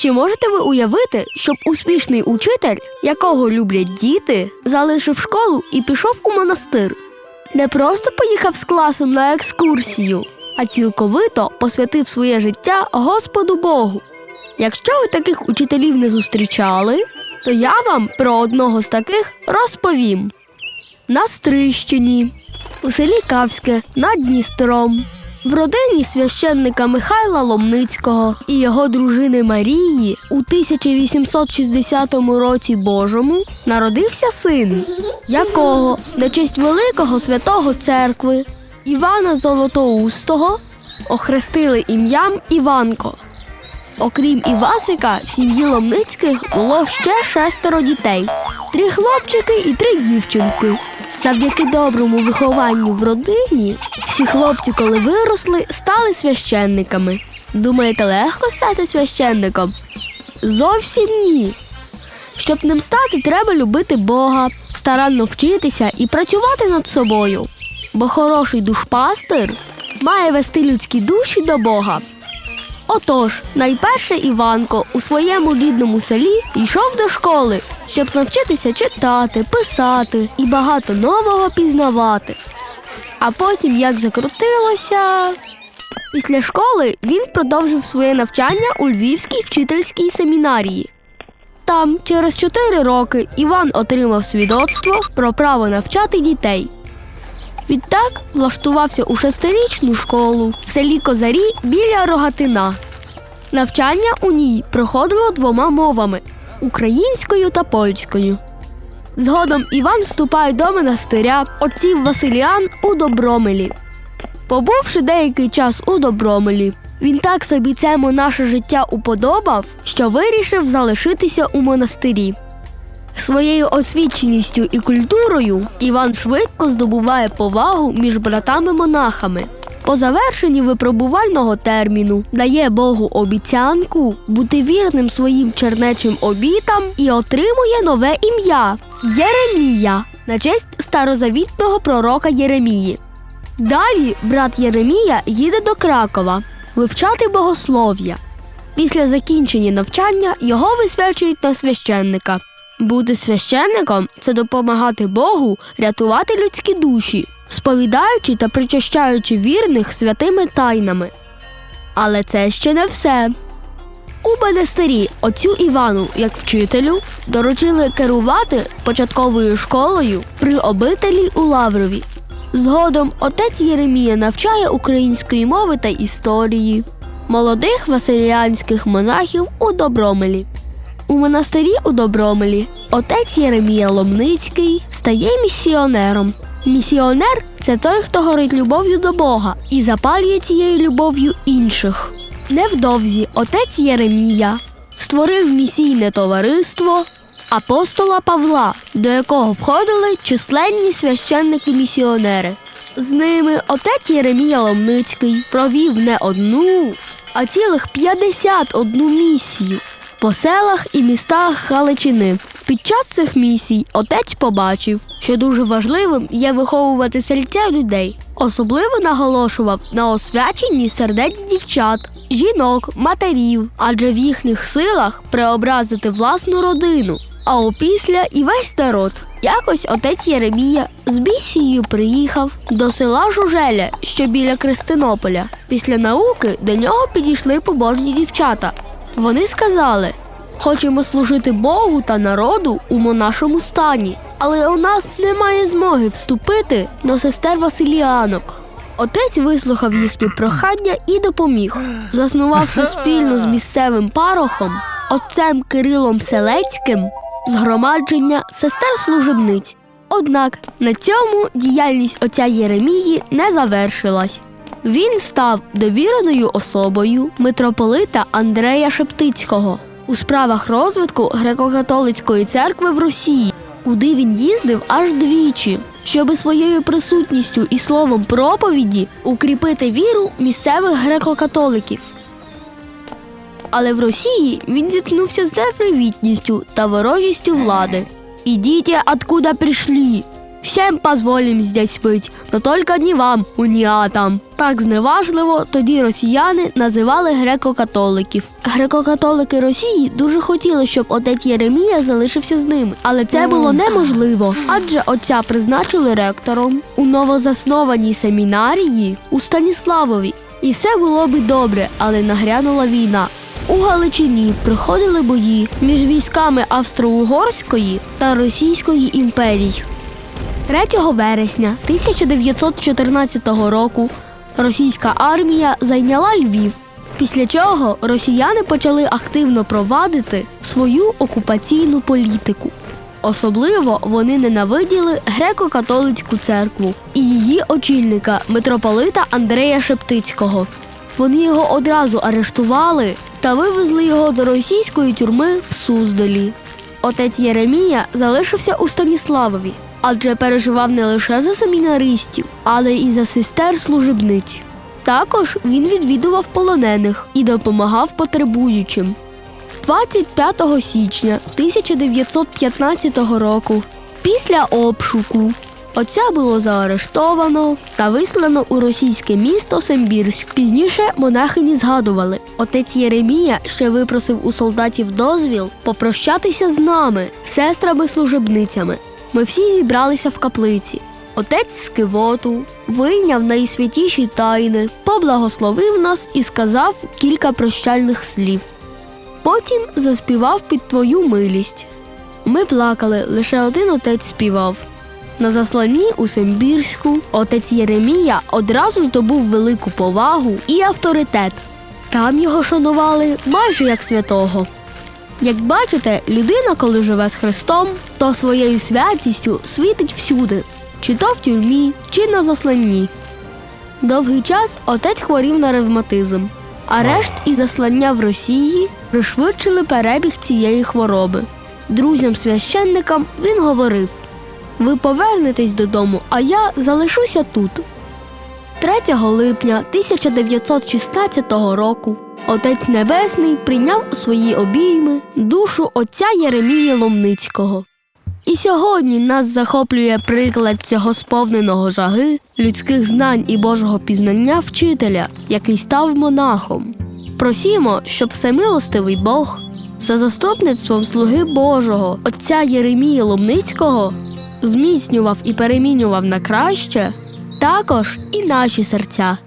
Чи можете ви уявити, щоб успішний учитель, якого люблять діти, залишив школу і пішов у монастир? Не просто поїхав з класом на екскурсію, а цілковито посвятив своє життя Господу Богу. Якщо ви таких учителів не зустрічали, то я вам про одного з таких розповім. На Стрищині, у селі Кавське над Дністром, в родині священника Михайла Ломницького і його дружини Марії у 1860 році Божому народився син, якого на честь великого святого церкви Івана Золотоустого охрестили ім'ям Іванко. Окрім Івасика, в сім'ї Ломницьких було ще шестеро дітей: три хлопчики і три дівчинки. Завдяки доброму вихованню в родині всі хлопці, коли виросли, стали священниками. Думаєте, легко стати священником? Зовсім ні. Щоб ним стати, треба любити Бога, старанно вчитися і працювати над собою. Бо хороший душпастир має вести людські душі до Бога. Отож, найперше Іванко у своєму рідному селі йшов до школи, щоб навчитися читати, писати і багато нового пізнавати. А потім, як закрутилося. Після школи він продовжив своє навчання у Львівській вчительській семінарії. Там, через 4 роки, Іван отримав свідоцтво про право навчати дітей. Відтак влаштувався у шестирічну школу в селі Козарі біля Рогатина. Навчання у ній проходило двома мовами українською та польською. Згодом Іван вступає до монастиря отців Василіан у Добромелі. Побувши деякий час у Добромелі, він так собі це монаше життя уподобав, що вирішив залишитися у монастирі. Своєю освіченістю і культурою Іван швидко здобуває повагу між братами-монахами. По завершенні випробувального терміну дає Богу обіцянку бути вірним своїм чернечим обітам і отримує нове ім'я Єремія на честь старозавітного пророка Єремії. Далі брат Єремія їде до Кракова вивчати богослов'я. Після закінчення навчання його висвячують на священника. Бути священником це допомагати Богу рятувати людські душі, сповідаючи та причащаючи вірних святими тайнами. Але це ще не все. У монастирі отцю Івану, як вчителю, доручили керувати початковою школою при обителі у Лаврові. Згодом отець Єремія навчає української мови та історії, молодих василіанських монахів у Добромелі. У монастирі у Добромелі отець Єремія Ломницький стає місіонером. Місіонер це той, хто горить любов'ю до Бога і запалює цією любов'ю інших. Невдовзі отець Єремія створив місійне товариство апостола Павла, до якого входили численні священники-місіонери. З ними отець Єремія Ломницький провів не одну, а цілих 51 місію по селах і містах Галичини. Під час цих місій отець побачив, що дуже важливим є виховувати серця людей. Особливо наголошував на освяченні сердець дівчат, жінок, матерів, адже в їхніх силах преобразити власну родину, а опісля і весь народ. Якось отець Єремія з бісією приїхав до села Жужеля, що біля Кристинополя. Після науки до нього підійшли побожні дівчата. Вони сказали: хочемо служити Богу та народу у монашому стані, але у нас немає змоги вступити до сестер Василіанок. Отець вислухав їхні прохання і допоміг, заснувавши спільно з місцевим парохом, отцем Кирилом Селецьким, згромадження сестер служебниць. Однак на цьому діяльність отця Єремії не завершилась. Він став довіреною особою митрополита Андрея Шептицького у справах розвитку греко-католицької церкви в Росії, куди він їздив аж двічі, щоби своєю присутністю і словом проповіді укріпити віру місцевих греко-католиків. Але в Росії він зіткнувся з непривітністю та ворожістю влади. Ідіть, откуда прийшли. Всем позволим здесь быть, но только не вам, уніатам. Так зневажливо тоді росіяни називали греко-католиків. Греко-католики Росії дуже хотіли, щоб отець Єремія залишився з ними, але це було неможливо, адже отця призначили ректором у новозаснованій семінарії у Станіславові. І все було би добре, але нагрянула війна. У Галичині приходили бої між військами Австро-Угорської та Російської імперій. 3 вересня 1914 року російська армія зайняла Львів, після чого росіяни почали активно провадити свою окупаційну політику. Особливо вони ненавиділи греко-католицьку церкву і її очільника митрополита Андрея Шептицького. Вони його одразу арештували та вивезли його до російської тюрми в Суздалі. Отець Єремія залишився у Станіславові, адже переживав не лише за семінаристів, але і за сестер служебниць. Також він відвідував полонених і допомагав потребуючим. 25 січня 1915 року, після обшуку, отця було заарештовано та вислано у російське місто Сембірськ. Пізніше монахині згадували, отець Єремія ще випросив у солдатів дозвіл попрощатися з нами, сестрами-служебницями. Ми всі зібралися в каплиці. Отець з кивоту вийняв найсвятіші тайни, поблагословив нас і сказав кілька прощальних слів. Потім заспівав під твою милість. Ми плакали, лише один отець співав. На засланні у Сембірську отець Єремія одразу здобув велику повагу і авторитет. Там його шанували майже як святого. Як бачите, людина, коли живе з Христом, то своєю святістю світить всюди, чи то в тюрмі, чи на засланні. Довгий час отець хворів на ревматизм. Арешт і заслання в Росії пришвидшили перебіг цієї хвороби. Друзям священникам він говорив: ви повернетесь додому, а я залишуся тут. 3 липня 1916 року Отець Небесний прийняв у свої обійми душу отця Єремія Ломницького. І сьогодні нас захоплює приклад цього сповненого жаги, людських знань і Божого пізнання вчителя, який став монахом. Просімо, щоб всемилостивий Бог за заступництвом слуги Божого, отця Єремія Ломницького, зміцнював і перемінював на краще також і наші серця.